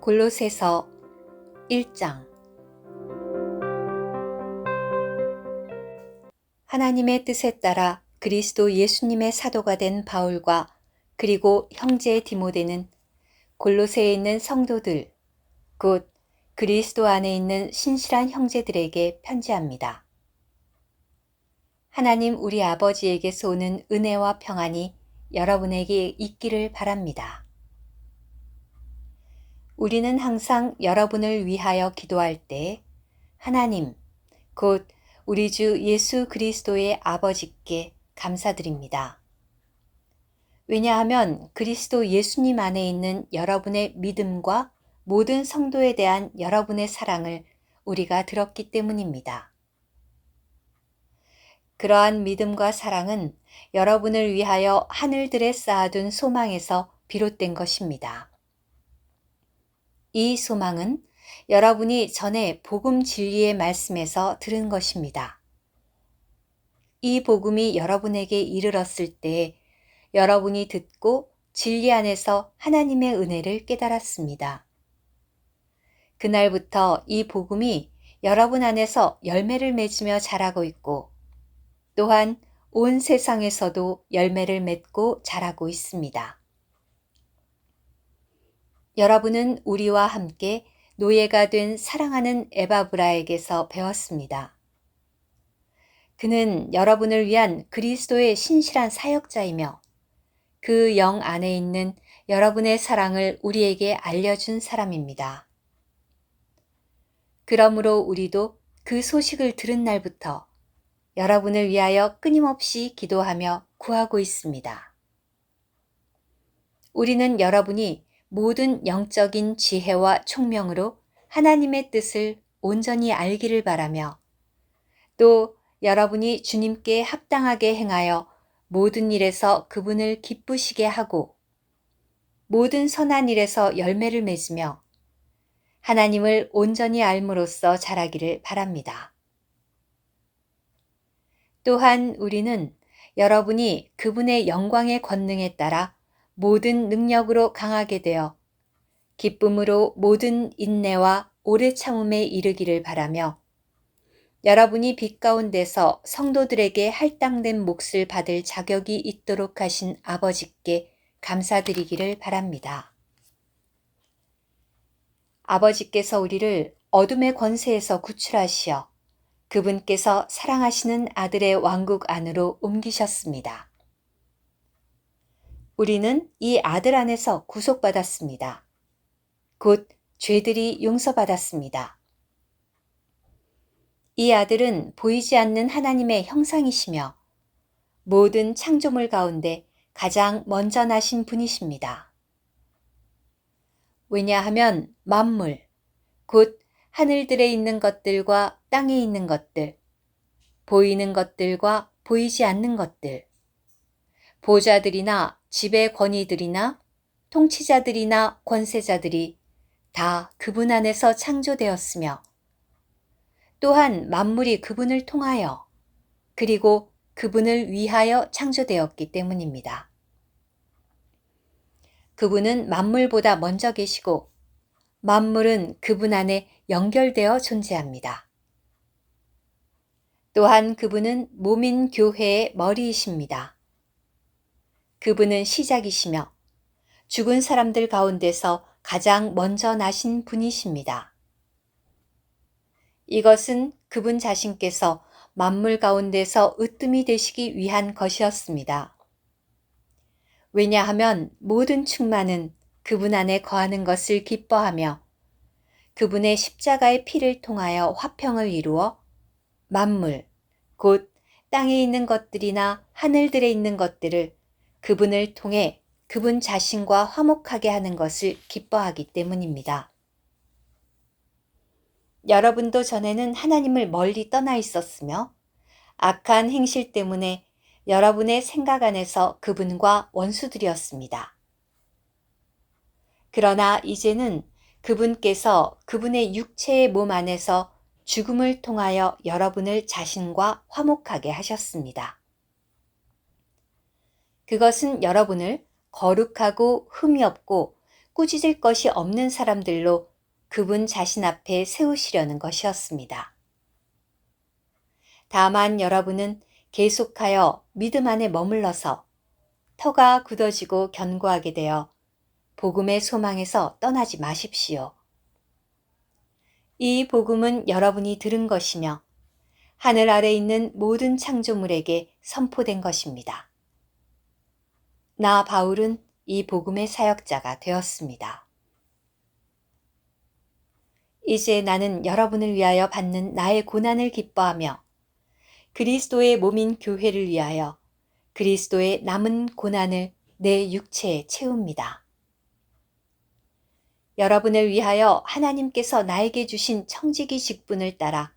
골로새서 1장 하나님의 뜻에 따라 그리스도 예수님의 사도가 된 바울과 그리고 형제 디모데는 골로새에 있는 성도들, 곧 그리스도 안에 있는 신실한 형제들에게 편지합니다. 하나님 우리 아버지에게서 오는 은혜와 평안이 여러분에게 있기를 바랍니다. 우리는 항상 여러분을 위하여 기도할 때 하나님, 곧 우리 주 예수 그리스도의 아버지께 감사드립니다. 왜냐하면 그리스도 예수님 안에 있는 여러분의 믿음과 모든 성도에 대한 여러분의 사랑을 우리가 들었기 때문입니다. 그러한 믿음과 사랑은 여러분을 위하여 하늘들에 쌓아둔 소망에서 비롯된 것입니다. 이 소망은 여러분이 전에 복음 진리의 말씀에서 들은 것입니다. 이 복음이 여러분에게 이르렀을 때 여러분이 듣고 진리 안에서 하나님의 은혜를 깨달았습니다. 그날부터 이 복음이 여러분 안에서 열매를 맺으며 자라고 있고 또한 온 세상에서도 열매를 맺고 자라고 있습니다. 여러분은 우리와 함께 노예가 된 사랑하는 에바브라에게서 배웠습니다. 그는 여러분을 위한 그리스도의 신실한 사역자이며 그 영 안에 있는 여러분의 사랑을 우리에게 알려준 사람입니다. 그러므로 우리도 그 소식을 들은 날부터 여러분을 위하여 끊임없이 기도하며 구하고 있습니다. 우리는 여러분이 모든 영적인 지혜와 총명으로 하나님의 뜻을 온전히 알기를 바라며 또 여러분이 주님께 합당하게 행하여 모든 일에서 그분을 기쁘시게 하고 모든 선한 일에서 열매를 맺으며 하나님을 온전히 알므로써 자라기를 바랍니다. 또한 우리는 여러분이 그분의 영광의 권능에 따라 모든 능력으로 강하게 되어 기쁨으로 모든 인내와 오래 참음에 이르기를 바라며 여러분이 빛 가운데서 성도들에게 할당된 몫을 받을 자격이 있도록 하신 아버지께 감사드리기를 바랍니다. 아버지께서 우리를 어둠의 권세에서 구출하시어 그분께서 사랑하시는 아들의 왕국 안으로 옮기셨습니다. 우리는 이 아들 안에서 구속받았습니다. 곧 죄들이 용서받았습니다. 이 아들은 보이지 않는 하나님의 형상이시며 모든 창조물 가운데 가장 먼저 나신 분이십니다. 왜냐하면 만물, 곧 하늘들에 있는 것들과 땅에 있는 것들, 보이는 것들과 보이지 않는 것들, 보좌들이나 지배 권위들이나 통치자들이나 권세자들이 다 그분 안에서 창조되었으며 또한 만물이 그분을 통하여 그리고 그분을 위하여 창조되었기 때문입니다. 그분은 만물보다 먼저 계시고 만물은 그분 안에 연결되어 존재합니다. 또한 그분은 몸인 교회의 머리이십니다. 그분은 시작이시며 죽은 사람들 가운데서 가장 먼저 나신 분이십니다. 이것은 그분 자신께서 만물 가운데서 으뜸이 되시기 위한 것이었습니다. 왜냐하면 모든 충만은 그분 안에 거하는 것을 기뻐하며 그분의 십자가의 피를 통하여 화평을 이루어 만물, 곧 땅에 있는 것들이나 하늘들에 있는 것들을 그분을 통해 그분 자신과 화목하게 하는 것을 기뻐하기 때문입니다. 여러분도 전에는 하나님을 멀리 떠나 있었으며 악한 행실 때문에 여러분의 생각 안에서 그분과 원수들이었습니다. 그러나 이제는 그분께서 그분의 육체의 몸 안에서 죽음을 통하여 여러분을 자신과 화목하게 하셨습니다. 그것은 여러분을 거룩하고 흠이 없고 꾸짖을 것이 없는 사람들로 그분 자신 앞에 세우시려는 것이었습니다. 다만 여러분은 계속하여 믿음 안에 머물러서 터가 굳어지고 견고하게 되어 복음의 소망에서 떠나지 마십시오. 이 복음은 여러분이 들은 것이며 하늘 아래 있는 모든 창조물에게 선포된 것입니다. 나 바울은 이 복음의 사역자가 되었습니다. 이제 나는 여러분을 위하여 받는 나의 고난을 기뻐하며 그리스도의 몸인 교회를 위하여 그리스도의 남은 고난을 내 육체에 채웁니다. 여러분을 위하여 하나님께서 나에게 주신 청지기 직분을 따라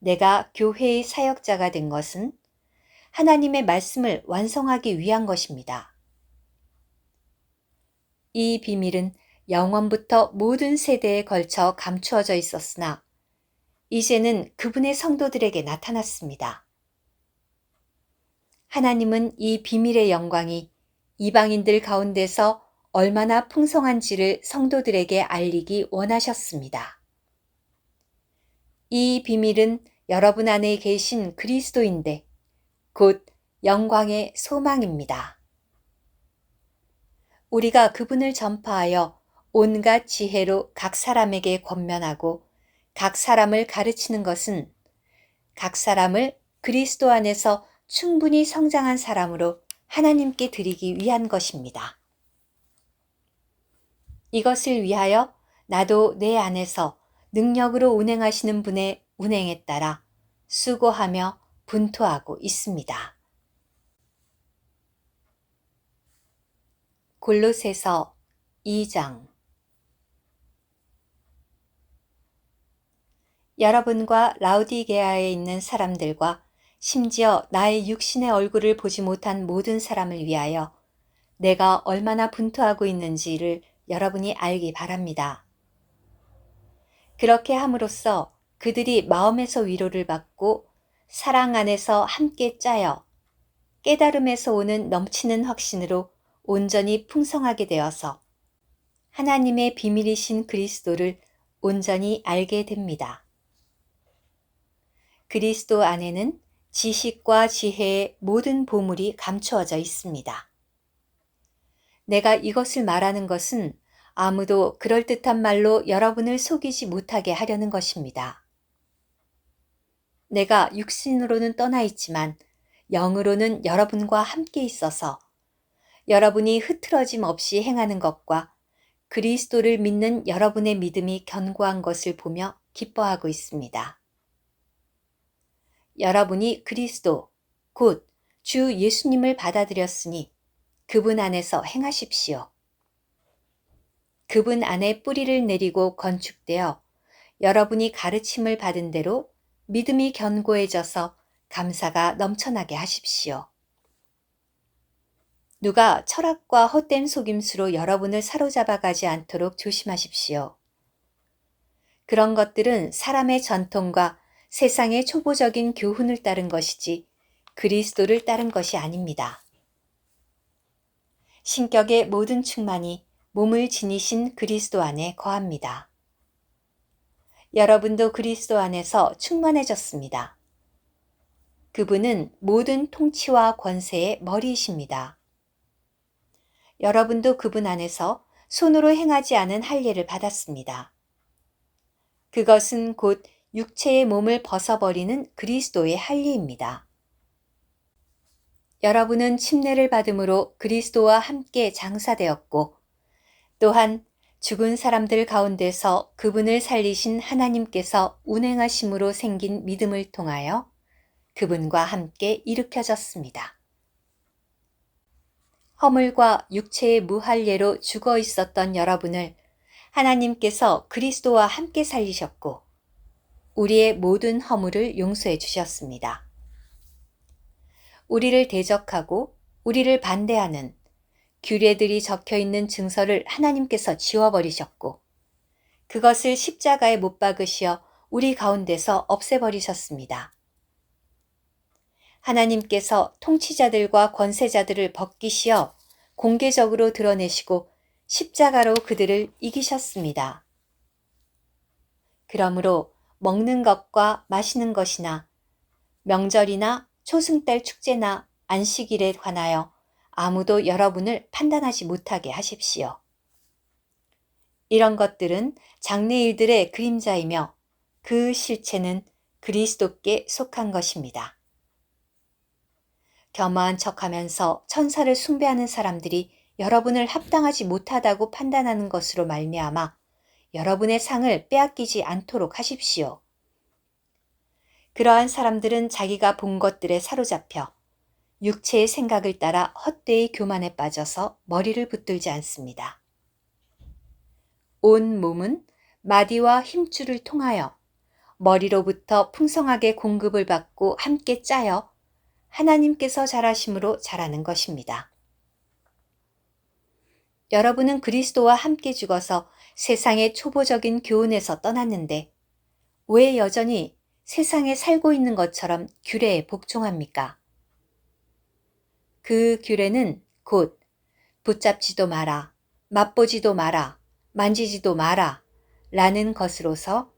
내가 교회의 사역자가 된 것은 하나님의 말씀을 완성하기 위한 것입니다. 이 비밀은 영원부터 모든 세대에 걸쳐 감추어져 있었으나 이제는 그분의 성도들에게 나타났습니다. 하나님은 이 비밀의 영광이 이방인들 가운데서 얼마나 풍성한지를 성도들에게 알리기 원하셨습니다. 이 비밀은 여러분 안에 계신 그리스도인데 곧 영광의 소망입니다. 우리가 그분을 전파하여 온갖 지혜로 각 사람에게 권면하고 각 사람을 가르치는 것은 각 사람을 그리스도 안에서 충분히 성장한 사람으로 하나님께 드리기 위한 것입니다. 이것을 위하여 나도 내 안에서 능력으로 운행하시는 분의 운행에 따라 수고하며 분투하고 있습니다. 골로새서 2장 여러분과 라우디게아에 있는 사람들과 심지어 나의 육신의 얼굴을 보지 못한 모든 사람을 위하여 내가 얼마나 분투하고 있는지를 여러분이 알기 바랍니다. 그렇게 함으로써 그들이 마음에서 위로를 받고 사랑 안에서 함께 짜여 깨달음에서 오는 넘치는 확신으로 온전히 풍성하게 되어서 하나님의 비밀이신 그리스도를 온전히 알게 됩니다. 그리스도 안에는 지식과 지혜의 모든 보물이 감추어져 있습니다. 내가 이것을 말하는 것은 아무도 그럴듯한 말로 여러분을 속이지 못하게 하려는 것입니다. 내가 육신으로는 떠나 있지만 영으로는 여러분과 함께 있어서 여러분이 흐트러짐 없이 행하는 것과 그리스도를 믿는 여러분의 믿음이 견고한 것을 보며 기뻐하고 있습니다. 여러분이 그리스도, 곧 주 예수님을 받아들였으니 그분 안에서 행하십시오. 그분 안에 뿌리를 내리고 건축되어 여러분이 가르침을 받은 대로 믿음이 견고해져서 감사가 넘쳐나게 하십시오. 누가 철학과 헛된 속임수로 여러분을 사로잡아 가지 않도록 조심하십시오. 그런 것들은 사람의 전통과 세상의 초보적인 교훈을 따른 것이지 그리스도를 따른 것이 아닙니다. 신격의 모든 충만이 몸을 지니신 그리스도 안에 거합니다. 여러분도 그리스도 안에서 충만해졌습니다. 그분은 모든 통치와 권세의 머리이십니다. 여러분도 그분 안에서 손으로 행하지 않은 할례를 받았습니다. 그것은 곧 육체의 몸을 벗어버리는 그리스도의 할례입니다. 여러분은 침례를 받음으로 그리스도와 함께 장사되었고 또한 죽은 사람들 가운데서 그분을 살리신 하나님께서 운행하심으로 생긴 믿음을 통하여 그분과 함께 일으켜졌습니다. 허물과 육체의 무할례로 죽어 있었던 여러분을 하나님께서 그리스도와 함께 살리셨고 우리의 모든 허물을 용서해 주셨습니다. 우리를 대적하고 우리를 반대하는 규례들이 적혀 있는 증서를 하나님께서 지워버리셨고 그것을 십자가에 못 박으시어 우리 가운데서 없애버리셨습니다. 하나님께서 통치자들과 권세자들을 벗기시어 공개적으로 드러내시고 십자가로 그들을 이기셨습니다. 그러므로 먹는 것과 마시는 것이나 명절이나 초승달 축제나 안식일에 관하여 아무도 여러분을 판단하지 못하게 하십시오. 이런 것들은 장래일들의 그림자이며 그 실체는 그리스도께 속한 것입니다. 겸허한 척하면서 천사를 숭배하는 사람들이 여러분을 합당하지 못하다고 판단하는 것으로 말미암아 여러분의 상을 빼앗기지 않도록 하십시오. 그러한 사람들은 자기가 본 것들에 사로잡혀 육체의 생각을 따라 헛되이 교만에 빠져서 머리를 붙들지 않습니다. 온 몸은 마디와 힘줄을 통하여 머리로부터 풍성하게 공급을 받고 함께 짜여 하나님께서 잘하심으로 자라는 것입니다. 여러분은 그리스도와 함께 죽어서 세상의 초보적인 교훈에서 떠났는데 왜 여전히 세상에 살고 있는 것처럼 규례에 복종합니까? 그 규례는 곧 붙잡지도 마라, 맛보지도 마라, 만지지도 마라 라는 것으로서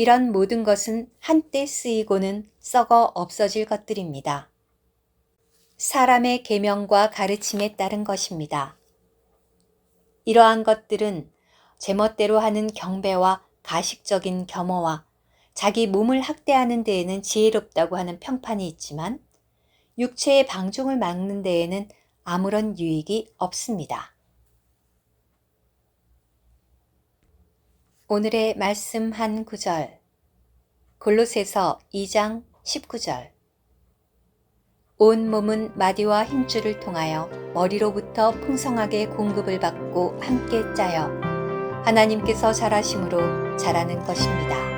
이런 모든 것은 한때 쓰이고는 썩어 없어질 것들입니다. 사람의 계명과 가르침에 따른 것입니다. 이러한 것들은 제멋대로 하는 경배와 가식적인 겸허와 자기 몸을 학대하는 데에는 지혜롭다고 하는 평판이 있지만 육체의 방종을 막는 데에는 아무런 유익이 없습니다. 오늘의 말씀 한 구절 골로새서 2장 19절 온 몸은 마디와 힘줄을 통하여 머리로부터 풍성하게 공급을 받고 함께 짜여 하나님께서 잘하심으로 자라는 것입니다.